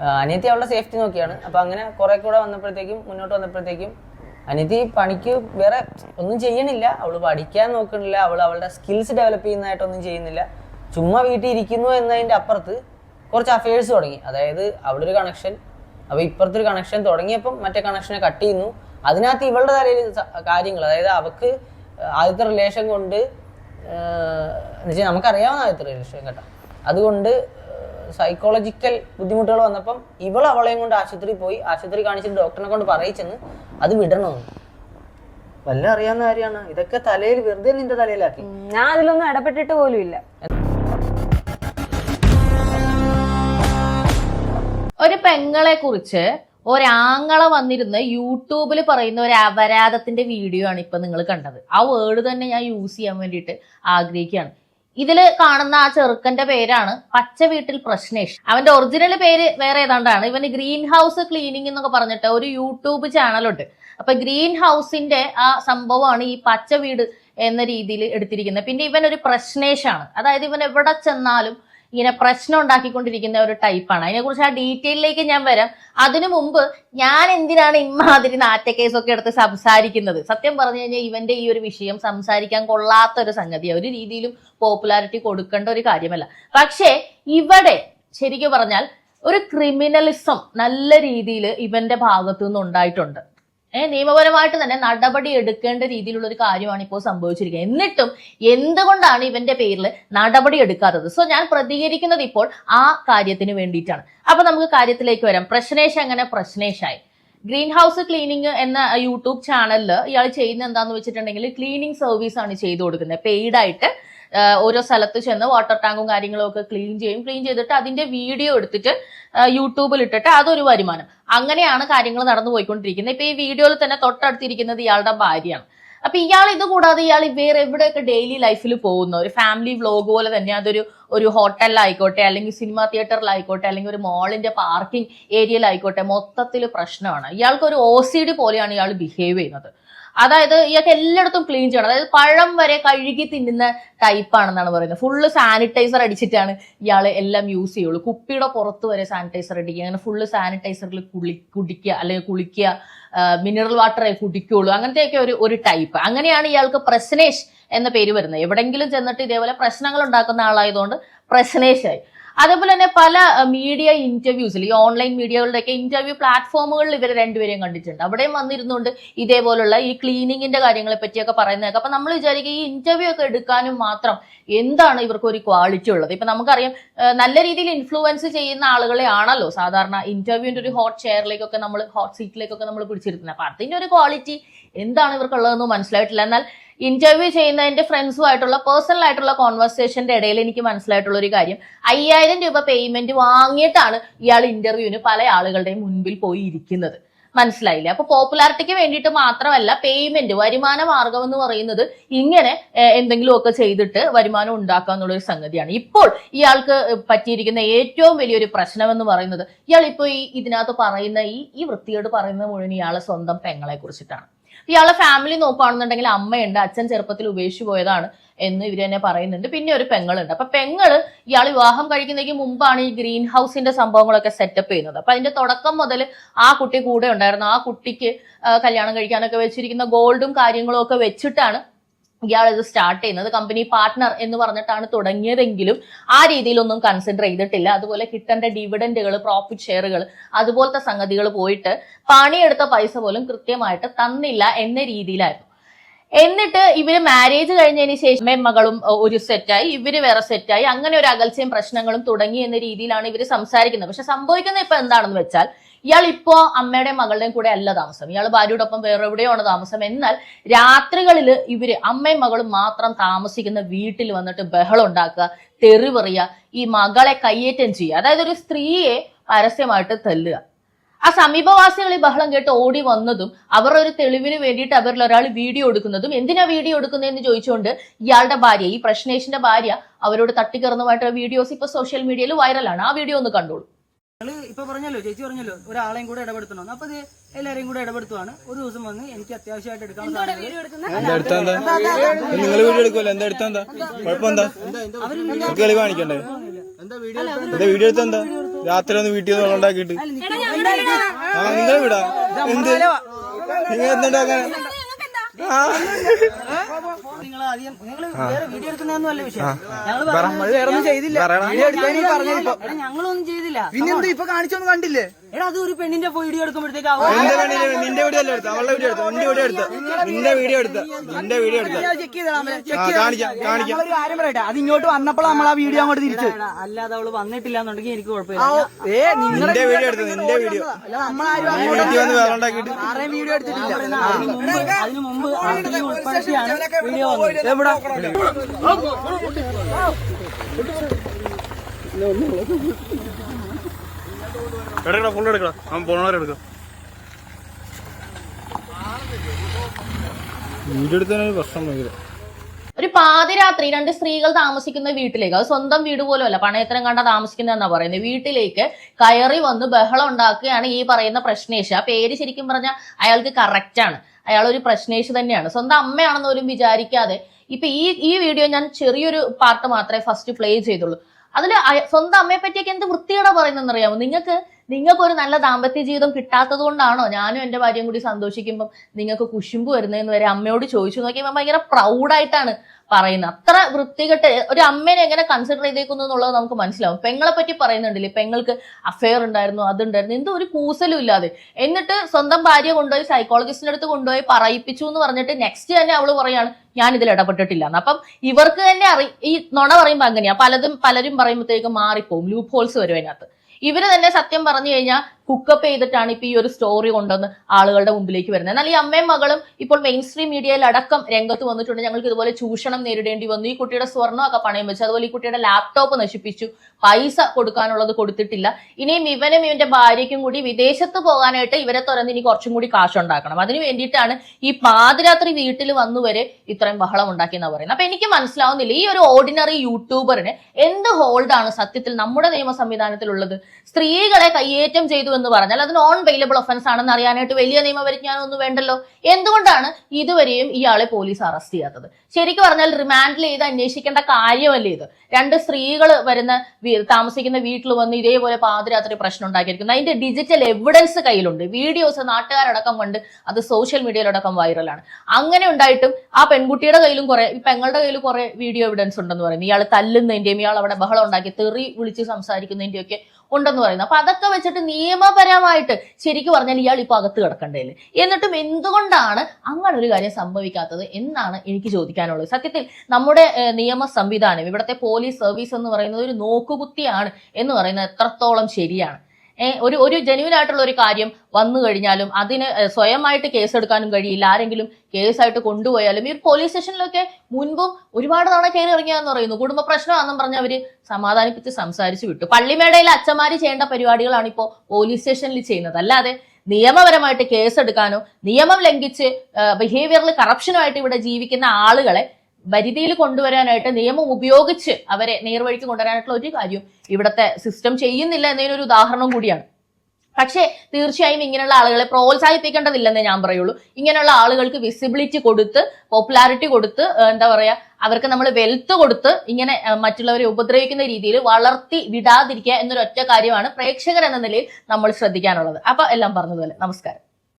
അനിയത്തി അവളുടെ സേഫ്റ്റി നോക്കിയാണ്. അപ്പൊ അങ്ങനെ കുറെ കൂടെ വന്നപ്പോഴത്തേക്കും മുന്നോട്ട് വന്നപ്പോഴത്തേക്കും അനിയത്തി പണിക്ക് വേറെ ഒന്നും ചെയ്യണില്ല. അവൾ പഠിക്കാൻ നോക്കണില്ല. അവൾ അവളുടെ സ്കിൽസ് ഡെവലപ്പ് ചെയ്യുന്നതായിട്ടൊന്നും ചെയ്യുന്നില്ല. ചുമ്മാ വീട്ടിൽ ഇരിക്കുന്നു എന്നതിന്റെ അപ്പുറത്ത് കുറച്ച് അഫയേഴ്സ് തുടങ്ങി. അതായത് അവിടെ ഒരു കണക്ഷൻ അപ്പൊ ഇപ്പുറത്തെ ഒരു കണക്ഷൻ തുടങ്ങിയപ്പം മറ്റേ കണക്ഷനെ കട്ട് ചെയ്യുന്നു. അതിനകത്ത് ഇവളുടെ തലയിൽ കാര്യങ്ങൾ അതായത് അവക്ക് ആദ്യത്തെ റിലേഷൻ കൊണ്ട് എന്നുവെച്ചാൽ നമുക്കറിയാവുന്ന ആദ്യത്തെ റിലേഷൻ കേട്ടോ. അതുകൊണ്ട് സൈക്കോളജിക്കൽ ബുദ്ധിമുട്ടുകൾ വന്നപ്പം ഇവൾ അവളെയും കൊണ്ട് ആശുപത്രി പോയി. ആശുപത്രി കാണിച്ചിട്ട് ഡോക്ടറിനെ കൊണ്ട് പറയിച്ചെന്ന് അത് വിടണമെന്ന് വല്ല അറിയാവുന്ന കാര്യമാണ്. ഇതൊക്കെ തലയിൽ വെറുതെ നിന്റെ തലയിലാക്കി. ഞാൻ അതിലൊന്നും ഇടപെട്ടിട്ട് പോലും ഇല്ല. ഒരു പെങ്ങളെ കുറിച്ച് ഒരാങ്ങളെ വന്നിരുന്ന് യൂട്യൂബിൽ പറയുന്ന ഒരു അപരാധത്തിന്റെ വീഡിയോ ആണ് ഇപ്പൊ നിങ്ങൾ കണ്ടത്. ആ വേർഡ് തന്നെ ഞാൻ യൂസ് ചെയ്യാൻ വേണ്ടിയിട്ട് ആഗ്രഹിക്കുകയാണ്. ഇതിൽ കാണുന്ന ആ ചെറുക്കന്റെ പേരാണ് പച്ച വീട്ടിൽ പ്രശ്നേഷ്. അവന്റെ ഒറിജിനൽ പേര് വേറെ ഏതാണ്ടാണ്? ഇവന് ഗ്രീൻ ഹൗസ് ക്ലീനിങ് എന്നൊക്കെ പറഞ്ഞിട്ട് ഒരു യൂട്യൂബ് ചാനലുണ്ട്. അപ്പൊ ഗ്രീൻ ഹൗസിന്റെ ആ സംഭവമാണ് ഈ പച്ച വീട് എന്ന രീതിയിൽ എടുത്തിരിക്കുന്നത്. പിന്നെ ഇവൻ ഒരു പ്രശ്നേഷാണ്. അതായത് ഇവൻ എവിടെ ചെന്നാലും ഇങ്ങനെ പ്രശ്നം ഉണ്ടാക്കിക്കൊണ്ടിരിക്കുന്ന ഒരു ടൈപ്പാണ് അതിനെക്കുറിച്ച് ആ ഡീറ്റെയിലേക്ക് ഞാൻ വരാം. അതിനു മുമ്പ് ഞാൻ എന്തിനാണ് ഇമ്മാതിരി നാറ്റ കേസൊക്കെ എടുത്ത് സംസാരിക്കുന്നത്? സത്യം പറഞ്ഞു കഴിഞ്ഞാൽ ഇവന്റെ ഈ ഒരു വിഷയം സംസാരിക്കാൻ കൊള്ളാത്ത ഒരു സംഗതിയാണ് ഒരു രീതിയിലും പോപ്പുലാരിറ്റി കൊടുക്കേണ്ട ഒരു കാര്യമല്ല. പക്ഷേ ഇവിടെ ശരിക്കും പറഞ്ഞാൽ ഒരു ക്രിമിനലിസം നല്ല രീതിയിൽ ഇവന്റെ ഭാഗത്തു നിന്ന് ഉണ്ടായിട്ടുണ്ട് നിയമപരമായിട്ട് തന്നെ നടപടി എടുക്കേണ്ട രീതിയിലുള്ള ഒരു കാര്യമാണ് ഇപ്പോൾ സംഭവിച്ചിരിക്കുന്നത്. എന്നിട്ടും എന്തുകൊണ്ടാണ് ഇവന്റെ പേരിൽ നടപടി എടുക്കാത്തത്? സോ ഞാൻ പ്രതികരിക്കുന്നത് ഇപ്പോൾ ആ കാര്യത്തിന് വേണ്ടിയിട്ടാണ്. അപ്പൊ നമുക്ക് കാര്യത്തിലേക്ക് വരാം. പ്രശ്നേഷ് അങ്ങനെ പ്രശ്നേഷായി? ഗ്രീൻ ഹൗസ് ക്ലീനിങ് എന്ന യൂട്യൂബ് ചാനലിൽ ഇയാൾ ചെയ്യുന്ന എന്താന്ന് വെച്ചിട്ടുണ്ടെങ്കിൽ ക്ലീനിങ് സർവീസ് ആണ് ചെയ്തു കൊടുക്കുന്നത്. പെയ്ഡ് ആയിട്ട് ആഹ് ഓരോ സ്ഥലത്ത് ചെന്ന് വാട്ടർ ടാങ്കും കാര്യങ്ങളും ഒക്കെ ക്ലീൻ ചെയ്യും. ക്ലീൻ ചെയ്തിട്ട് അതിന്റെ വീഡിയോ എടുത്തിട്ട് യൂട്യൂബിൽ ഇട്ടിട്ട് അതൊരു വരുമാനം. അങ്ങനെയാണ് കാര്യങ്ങൾ നടന്നു പോയിക്കൊണ്ടിരിക്കുന്നത്. ഇപ്പൊ ഈ വീഡിയോയിൽ തന്നെ തൊട്ടടുത്തിരിക്കുന്നത് ഇയാളുടെ ഭാര്യയാണ്. അപ്പൊ ഇയാൾ ഇത് കൂടാതെ ഇയാൾ വേറെ എവിടെയൊക്കെ ഡെയിലി ലൈഫിൽ പോകുന്ന? ഒരു ഫാമിലി വ്ലോഗ് പോലെ തന്നെ അതൊരു ഒരു ഹോട്ടലിലായിക്കോട്ടെ അല്ലെങ്കിൽ സിനിമാ തിയേറ്ററിലായിക്കോട്ടെ അല്ലെങ്കിൽ ഒരു മോളിന്റെ പാർക്കിംഗ് ഏരിയയിലായിക്കോട്ടെ മൊത്തത്തിൽ പ്രശ്നമാണ്. ഇയാൾക്ക് ഒരു ഒ പോലെയാണ് ഇയാൾ ബിഹേവ് ചെയ്യുന്നത്. അതായത് ഇയാൾക്ക് എല്ലായിടത്തും ക്ലീൻ ചെയ്യണം. അതായത് പഴം വരെ കഴുകി തിന്നുന്ന ടൈപ്പാണെന്നാണ് പറയുന്നത്. ഫുള്ള് സാനിറ്റൈസർ അടിച്ചിട്ടാണ് ഇയാൾ എല്ലാം യൂസ് ചെയ്യുള്ളൂ. കുപ്പിയുടെ പുറത്ത് വരെ സാനിറ്റൈസർ അടിക്കുക. അങ്ങനെ ഫുള്ള് സാനിറ്റൈസറിൽ കുളി കുടിക്കുക അല്ലെങ്കിൽ കുളിക്കുക മിനറൽ വാട്ടറെ കുടിക്കുള്ളൂ അങ്ങനത്തെയൊക്കെ ഒരു ഒരു ടൈപ്പ് അങ്ങനെയാണ് ഇയാൾക്ക് പ്രശ്നേഷ് എന്ന പേര് വരുന്നത്. എവിടെങ്കിലും ചെന്നിട്ട് ഇതേപോലെ പ്രശ്നങ്ങൾ ഉണ്ടാക്കുന്ന ആളായതുകൊണ്ട് പ്രശ്നേഷായി. അതേപോലെ തന്നെ പല മീഡിയ ഇന്റർവ്യൂസിൽ ഈ ഓൺലൈൻ മീഡിയകളുടെയൊക്കെ ഇന്റർവ്യൂ പ്ലാറ്റ്ഫോമുകളിൽ ഇവർ രണ്ടുപേരെയും കണ്ടിട്ടുണ്ട്. അവിടെയും വന്നിരുന്നുകൊണ്ട് ഇതേപോലുള്ള ഈ ക്ലീനിങ്ങിന്റെ കാര്യങ്ങളെ പറ്റിയൊക്കെ പറയുന്നതൊക്കെ. അപ്പൊ നമ്മൾ വിചാരിക്കുക ഈ ഇന്റർവ്യൂ ഒക്കെ എടുക്കാനും മാത്രം എന്താണ് ഇവർക്ക് ഒരു ക്വാളിറ്റി ഉള്ളത്? ഇപ്പൊ നമുക്കറിയാം നല്ല രീതിയിൽ ഇൻഫ്ലുവൻസ് ചെയ്യുന്ന ആളുകളെ ആണല്ലോ. സാധാരണ ഇന്റർവ്യൂവിന്റെ ഒരു ഹോട്ട് ചെയറിലേക്കൊക്കെ നമ്മൾ ഹോട്ട് സീറ്റിലേക്കൊക്കെ നമ്മൾ പിടിച്ചിരുത്തുന്നത് അപ്പൊ അതിന്റെ ഒരു ക്വാളിറ്റി എന്താണ് ഇവർക്കുള്ളതെന്ന് മനസ്സിലായിട്ടില്ല. എന്നാൽ ഇന്റർവ്യൂ ചെയ്യുന്ന ഫ്രണ്ട്സുമായിട്ടുള്ള പേഴ്സണൽ ആയിട്ടുള്ള കോൺവെർസേഷന്റെ ഇടയിൽ എനിക്ക് മനസ്സിലായിട്ടുള്ള ഒരു കാര്യം. അയ്യായിരം രൂപ പേയ്മെന്റ് വാങ്ങിയിട്ടാണ് ഇയാൾ ഇന്റർവ്യൂവിന് പല ആളുകളുടെയും മുൻപിൽ പോയി ഇരിക്കുന്നത്. മനസ്സിലായില്ല? അപ്പൊ പോപ്പുലാരിറ്റിക്ക് വേണ്ടിയിട്ട് മാത്രമല്ല പേയ്മെന്റ് വരുമാന മാർഗം എന്ന് പറയുന്നത് ഇങ്ങനെ എന്തെങ്കിലുമൊക്കെ ചെയ്തിട്ട് വരുമാനം ഉണ്ടാക്കുക എന്നുള്ള ഒരു സംഗതിയാണ്. ഇപ്പോൾ ഇയാൾക്ക് പറ്റിയിരിക്കുന്ന ഏറ്റവും വലിയൊരു പ്രശ്നം എന്ന് പറയുന്നത് ഇയാൾ ഇപ്പോൾ ഈ ഇതിനകത്ത് പറയുന്ന ഈ ഈ വൃത്തിയോട് പറയുന്ന മുഴുവൻ ഇയാളെ സ്വന്തം പെങ്ങളെ കുറിച്ചിട്ടാണ്. ഇയാളെ ഫാമിലി നോക്കുകയാണെന്നുണ്ടെങ്കിൽ അമ്മയുണ്ട് അച്ഛൻ ചെറുപ്പത്തിൽ ഉപേക്ഷിച്ചു പോയതാണ് എന്ന് ഇവർ തന്നെ പറയുന്നുണ്ട്. പിന്നെ ഒരു പെങ്ങളുണ്ട്. അപ്പൊ പെങ്ങൾ ഇയാൾ വിവാഹം കഴിക്കുന്നതിന് മുമ്പാണ് ഈ ഗ്രീൻ ഹൗസിന്റെ സംഭവങ്ങളൊക്കെ സെറ്റപ്പ് ചെയ്യുന്നത്. അപ്പൊ അതിന്റെ തുടക്കം മുതൽ ആ കുട്ടി കൂടെ ഉണ്ടായിരുന്നു. ആ കുട്ടിക്ക് കല്യാണം കഴിക്കാനൊക്കെ വെച്ചിരിക്കുന്ന ഗോൾഡും കാര്യങ്ങളും ഒക്കെ വെച്ചിട്ടാണ് ഇയാൾ ഇത് സ്റ്റാർട്ട് ചെയ്യുന്നത് കമ്പനി പാർട്ട്ണർ എന്ന് പറഞ്ഞിട്ടാണ് തുടങ്ങിയതെങ്കിലും ആ രീതിയിലൊന്നും കൺസിഡർ ചെയ്തിട്ടില്ല. അതുപോലെ കിട്ടേണ്ട ഡിവിഡൻഡുകൾ പ്രോഫിറ്റ് ഷെയറുകൾ അതുപോലത്തെ സംഗതികൾ പോയിട്ട് പണിയെടുത്ത പൈസ പോലും കൃത്യമായിട്ട് തന്നില്ല എന്ന രീതിയിലായിരുന്നു. എന്നിട്ട് ഇവർ മാരേജ് കഴിഞ്ഞതിന് ശേഷം മകളും ഒരു സെറ്റായി ഇവർ വേറെ സെറ്റായി അങ്ങനെ ഒരു അകൽച്ചയും പ്രശ്നങ്ങളും തുടങ്ങി എന്ന രീതിയിലാണ് ഇവർ സംസാരിക്കുന്നത്. പക്ഷെ സംഭവിക്കുന്നത് ഇപ്പൊ എന്താണെന്ന് വെച്ചാൽ ഇയാൾ ഇപ്പോ അമ്മയുടെയും മകളുടെയും കൂടെ അല്ല താമസം. ഇയാൾ ഭാര്യയോടൊപ്പം വേറെ എവിടെയാണ് താമസം. എന്നാൽ രാത്രികളിൽ ഇവർ അമ്മയും മകളും മാത്രം താമസിക്കുന്ന വീട്ടിൽ വന്നിട്ട് ബഹളം ഉണ്ടാക്കുക തെറി പറയുക ഈ മകളെ കയ്യേറ്റം ചെയ്യുക. അതായത് ഒരു സ്ത്രീയെ പരസ്യമായിട്ട് തല്ലുക. ആ സമീപവാസികൾ ഈ ബഹളം കേട്ട് ഓടി വന്നതും അവർ ഒരു തെളിവിന് വേണ്ടിയിട്ട് അവരിൽ ഒരാൾ വീഡിയോ എടുക്കുന്നതും എന്തിനാ വീഡിയോ എടുക്കുന്നതെന്ന് ചോദിച്ചുകൊണ്ട് ഇയാളുടെ ഭാര്യ ഈ പ്രശ്നേഷിന്റെ ഭാര്യ അവരോട് തട്ടിക്കറന്നുമായിട്ടുള്ള വീഡിയോസ് ഇപ്പൊ സോഷ്യൽ മീഡിയയിൽ വൈറലാണ് ആ വീഡിയോ ഒന്ന് കണ്ടോളൂ. നിങ്ങൾ ഇപ്പൊ പറഞ്ഞല്ലോ ചേച്ചി പറഞ്ഞല്ലോ ഒരാളെയും കൂടെ ഇടപെടുത്തണം. അപ്പൊ അത് എല്ലാരെയും കൂടെ ഇടപെടുത്തുവാണ്. ഒരു ദിവസം വന്ന് എനിക്ക് അത്യാവശ്യമായിട്ട് എടുക്കാൻ നിങ്ങൾ വീഡിയോ എടുക്കുമല്ലോ എന്താ എടുത്താ എന്താ? എന്താ നിങ്ങൾക്ക് കളി കാണിക്കണ്ടേ? എന്താ വീഡിയോ എടുത്താ എന്താ? രാത്രി ഒന്ന് വീട്ടിൽ നിന്ന് ഉണ്ടാക്കിയിട്ട് ആ നിങ്ങളെ വിടാ. എന്ത്? നിങ്ങൾ എന്തുണ്ടാക്കാൻ? ആ. ഞങ്ങളൊന്നും ചെയ്തില്ല. പിന്നെന്താ ഇപ്പൊ കാണിച്ചൊന്നും കണ്ടില്ലേ? എടാ അത് ഒരു പെണ്ണിന്റെ വീഡിയോ എടുക്കുമ്പോഴത്തേക്ക് എന്റെ കണ്ണിൽ നിന്റെ വീഡിയോ അല്ല എടുത്ത അവളുടെ വീഡിയോ എടുത്ത നിന്റെ വീഡിയോ എടുത്ത നിന്റെ വീഡിയോ എടുത്ത നിന്റെ വീഡിയോ എടുത്ത ചെക്ക് കാണിക്കാം കാണിക്കാം ഒരു കാര്യം പറയട്ടെ അത് ഇങ്ങോട്ട് വന്നപ്പോൾ നമ്മൾ ആ വീഡിയോ അങ്ങോട്ട് തിരിച്ചു അല്ലാതെ അവൾ വന്നിട്ടില്ല എന്നുണ്ടെങ്കിൽ എനിക്ക് കുഴപ്പമില്ല ഏ നിങ്ങളുടെ നിന്റെ വീഡിയോ എടുത്ത നിന്റെ വീഡിയോ വീട്ടിൽ വന്ന് ഉണ്ടാക്കിയിട്ട് ആരെയും വീഡിയോ എടുത്തിട്ടില്ല അതിനു മുമ്പ് അതിന് മുമ്പ് ആർട്ടിയിൽ ഉൾപ്പെടുത്തിയാണ് വീഡിയോ വന്നത് എവിടെ എടുക്കടാ ഫുൾ എടുക്കടാ അവൻ പോണവരെടുക്കാം വീഡിയോ എടുത്തതിനൊരു പ്രശ്നം ഭയങ്കര ഒരു പാതിരാത്രി രണ്ട് സ്ത്രീകൾ താമസിക്കുന്ന വീട്ടിലേക്ക് അത് സ്വന്തം വീട് പോലും അല്ല പണയത്തരം കണ്ട താമസിക്കുന്നതെന്നാ പറയുന്നത് വീട്ടിലേക്ക് കയറി വന്ന് ബഹളം ഉണ്ടാക്കുകയാണ് ഈ പറയുന്ന പ്രശ്നേഷ്. ആ പേര് ശരിക്കും പറഞ്ഞാൽ അയാൾക്ക് കറക്റ്റ് ആണ്. അയാൾ ഒരു പ്രശ്നേഷ് തന്നെയാണ്. സ്വന്തം അമ്മയാണെന്ന് പോലും വിചാരിക്കാതെ ഇപ്പൊ ഈ ഈ വീഡിയോ ഞാൻ ചെറിയൊരു പാർട്ട് മാത്രമേ ഫസ്റ്റ് പ്ലേ ചെയ്തുള്ളൂ. അതിൽ സ്വന്തം അമ്മയെ പറ്റിയൊക്കെ എന്ത് വൃത്തിയോടെ പറയുന്നതെന്ന് അറിയാമോ നിങ്ങൾക്ക് നിങ്ങൾക്ക് ഒരു നല്ല ദാമ്പത്യ ജീവിതം കിട്ടാത്തത് കൊണ്ടാണോ ഞാനും എന്റെ ഭാര്യയും കൂടി സന്തോഷിക്കുമ്പം നിങ്ങൾക്ക് കുശുമ്പ് വരുന്നതെന്ന് വരെ അമ്മയോട് ചോദിച്ചു നോക്കിയപ്പോൾ ഭയങ്കര പ്രൗഡായിട്ടാണ് പറയുന്നത്. അത്ര വൃത്തികെട്ട് ഒരു അമ്മേനെ എങ്ങനെ കൺസിഡർ ചെയ്തേക്കുന്നു എന്നുള്ളത് നമുക്ക് മനസ്സിലാവും. പെങ്ങളെ പറ്റി പറയുന്നുണ്ടല്ലേ പെങ്ങൾക്ക് അഫെയർ ഉണ്ടായിരുന്നു അതുണ്ടായിരുന്നു എന്തോ ഒരു കൂസലും ഇല്ലാതെ. എന്നിട്ട് സ്വന്തം ഭാര്യ കൊണ്ടുപോയി സൈക്കോളജിസ്റ്റിന്റെ അടുത്ത് കൊണ്ടുപോയി പറയിപ്പിച്ചു എന്ന് പറഞ്ഞിട്ട് നെക്സ്റ്റ് തന്നെ അവൾ പറയാണ് ഞാൻ ഇതിൽ ഇടപെട്ടിട്ടില്ല അപ്പം ഇവർക്ക് തന്നെ അറി ഈ നുണ പറയുമ്പോൾ അങ്ങനെയാ. പലതും പലരും പറയുമ്പോഴത്തേക്കും മാറിപ്പോവും ലൂപ്പ് ഹോൾസ് വരും അതിനകത്ത്. ഇവർ തന്നെ സത്യം പറഞ്ഞു കഴിഞ്ഞാൽ കുക്കപ്പ് ചെയ്തിട്ടാണ് ഇപ്പൊ ഈ ഒരു സ്റ്റോറി കൊണ്ടുവന്ന് ആളുകളുടെ മുമ്പിലേക്ക് വരുന്നത്. എന്നാൽ ഈ അമ്മയും മകളും ഇപ്പോൾ മെയിൻ സ്ട്രീം മീഡിയയിൽ അടക്കം രംഗത്ത് വന്നിട്ടുണ്ട്. ഞങ്ങൾക്ക് ഇതുപോലെ ചൂഷണം നേരിടേണ്ടി വന്നു. ഈ കുട്ടിയുടെ സ്വർണമൊക്കെ പണയം വെച്ചു. അതുപോലെ ഈ കുട്ടിയുടെ ലാപ്ടോപ്പ് നശിപ്പിച്ചു. പൈസ കൊടുക്കാനുള്ളത് കൊടുത്തിട്ടില്ല. ഇനിയും ഇവനും ഇവന്റെ ഭാര്യയ്ക്കും കൂടി വിദേശത്ത് പോകാനായിട്ട് ഇവരെ തുറന്ന് ഇനി കുറച്ചും കൂടി കാശുണ്ടാക്കണം. അതിന് വേണ്ടിയിട്ടാണ് ഈ പാതിരാത്രി വീട്ടിൽ വന്നുവരെ ഇത്രയും ബഹളം ഉണ്ടാക്കിയെന്ന് പറയുന്നത്. അപ്പൊ എനിക്ക് മനസ്സിലാവുന്നില്ല ഈ ഒരു ഓർഡിനറി യൂട്യൂബറിന് എന്ത് ഹോൾഡാണ് സത്യത്തിൽ നമ്മുടെ നിയമ സംവിധാനത്തിലുള്ളത് സ്ത്രീകളെ കയ്യേറ്റം ചെയ്തു എന്ന് പറഞ്ഞാൽ അത് നോൺ വെയിലബിൾ ഒഫൻസ് ആണെന്ന് അറിയാനായിട്ട് വലിയ നിയമപരിജ്ഞാനമൊന്നും വേണ്ടല്ലോ. എന്തുകൊണ്ടാണ് ഇതുവരെയും ഇയാളെ പോലീസ് അറസ്റ്റ് ചെയ്യാത്തത്? ശരിക്കും പറഞ്ഞാൽ റിമാൻഡിൽ ചെയ്ത് അന്വേഷിക്കേണ്ട കാര്യമല്ലേ ഇത്? രണ്ട് സ്ത്രീകൾ വരുന്ന താമസിക്കുന്ന വീട്ടിൽ വന്ന് ഇതേപോലെ പാതിരാത്രി പ്രശ്നം ഉണ്ടാക്കിയിരിക്കുന്നു. അതിന്റെ ഡിജിറ്റൽ എവിഡൻസ് കയ്യിലുണ്ട്. വീഡിയോസ് നാട്ടുകാരടക്കം കണ്ട് അത് സോഷ്യൽ മീഡിയയിലടക്കം വൈറലാണ് അങ്ങനെ ഉണ്ടായിട്ടും ആ പെൺകുട്ടിയുടെ കയ്യിലും കുറെ പെങ്ങളുടെ കയ്യിൽ കുറെ വീഡിയോ എവിഡൻസ് ഉണ്ടെന്ന് പറയുന്നു. ഇയാൾ തല്ലുന്നതിന്റെയും ഇയാൾ അവിടെ ബഹളം ഉണ്ടാക്കി തെറി വിളിച്ച് സംസാരിക്കുന്നതിന്റെയും ഒക്കെ ഉണ്ടെന്ന് പറയുന്നത്. അപ്പൊ അതൊക്കെ വെച്ചിട്ട് നിയമപരമായിട്ട് ശരിക്കും പറഞ്ഞാൽ ഇയാൾ ഇപ്പൊ അകത്ത് കിടക്കണ്ടേൽ. എന്നിട്ടും എന്തുകൊണ്ടാണ് അങ്ങനെ ഒരു കാര്യം സംഭവിക്കാത്തത് എന്നാണ് എനിക്ക് ചോദിക്കാനുള്ളത്. സത്യത്തിൽ നമ്മുടെ നിയമ സംവിധാനം ഇവിടുത്തെ പോലീസ് സർവീസ് എന്ന് പറയുന്നത് ഒരു നോക്കുകുത്തിയാണ് എന്ന് പറയുന്നത് എത്രത്തോളം ശരിയാണ്. ഒരു ഒരു ജെന്യൂൻ ആയിട്ടുള്ള ഒരു കാര്യം വന്നു കഴിഞ്ഞാലും അതിന് സ്വയമായിട്ട് കേസെടുക്കാനും കഴിയില്ല. ആരെങ്കിലും കേസായിട്ട് കൊണ്ടുപോയാലും ഈ പോലീസ് സ്റ്റേഷനിലൊക്കെ മുൻപും ഒരുപാട് തവണ കയറി ഇറങ്ങിയാന്ന് പറയുന്നു. കുടുംബ പ്രശ്നമാണെന്നും പറഞ്ഞ് അവർ സമാധാനിപ്പിച്ച് സംസാരിച്ചു വിട്ടു. പള്ളിമേടയിൽ അച്ഛന്മാര് ചെയ്യേണ്ട പരിപാടികളാണ് ഇപ്പോൾ പോലീസ് സ്റ്റേഷനിൽ ചെയ്യുന്നത്. അല്ലാതെ നിയമപരമായിട്ട് കേസെടുക്കാനോ നിയമം ലംഘിച്ച് ബിഹേവിയറിൽ കറപ്ഷനുമായിട്ട് ഇവിടെ ജീവിക്കുന്ന ആളുകളെ പരിധിയിൽ കൊണ്ടുവരാനായിട്ട് നിയമം ഉപയോഗിച്ച് അവരെ നേർവഴിക്ക് കൊണ്ടുവരാനായിട്ടുള്ള ഒരു കാര്യവും ഇവിടുത്തെ സിസ്റ്റം ചെയ്യുന്നില്ല എന്നതിനൊരു ഉദാഹരണം കൂടിയാണ്. പക്ഷേ തീർച്ചയായും ഇങ്ങനെയുള്ള ആളുകളെ പ്രോത്സാഹിപ്പിക്കേണ്ടതില്ലെന്നേ ഞാൻ പറയുള്ളൂ. ഇങ്ങനെയുള്ള ആളുകൾക്ക് വിസിബിലിറ്റി കൊടുത്ത് പോപ്പുലാരിറ്റി കൊടുത്ത് എന്താ പറയുക അവർക്ക് നമ്മൾ വെൽത്ത് കൊടുത്ത് ഇങ്ങനെ മറ്റുള്ളവരെ ഉപദ്രവിക്കുന്ന രീതിയിൽ വളർത്തി വിടാതിരിക്കുക എന്നൊരു ഒറ്റ കാര്യമാണ് പ്രേക്ഷകർ എന്ന നിലയിൽ നമ്മൾ ശ്രദ്ധിക്കാനുള്ളത്. അപ്പൊ എല്ലാം പറഞ്ഞതുപോലെ. നമസ്കാരം.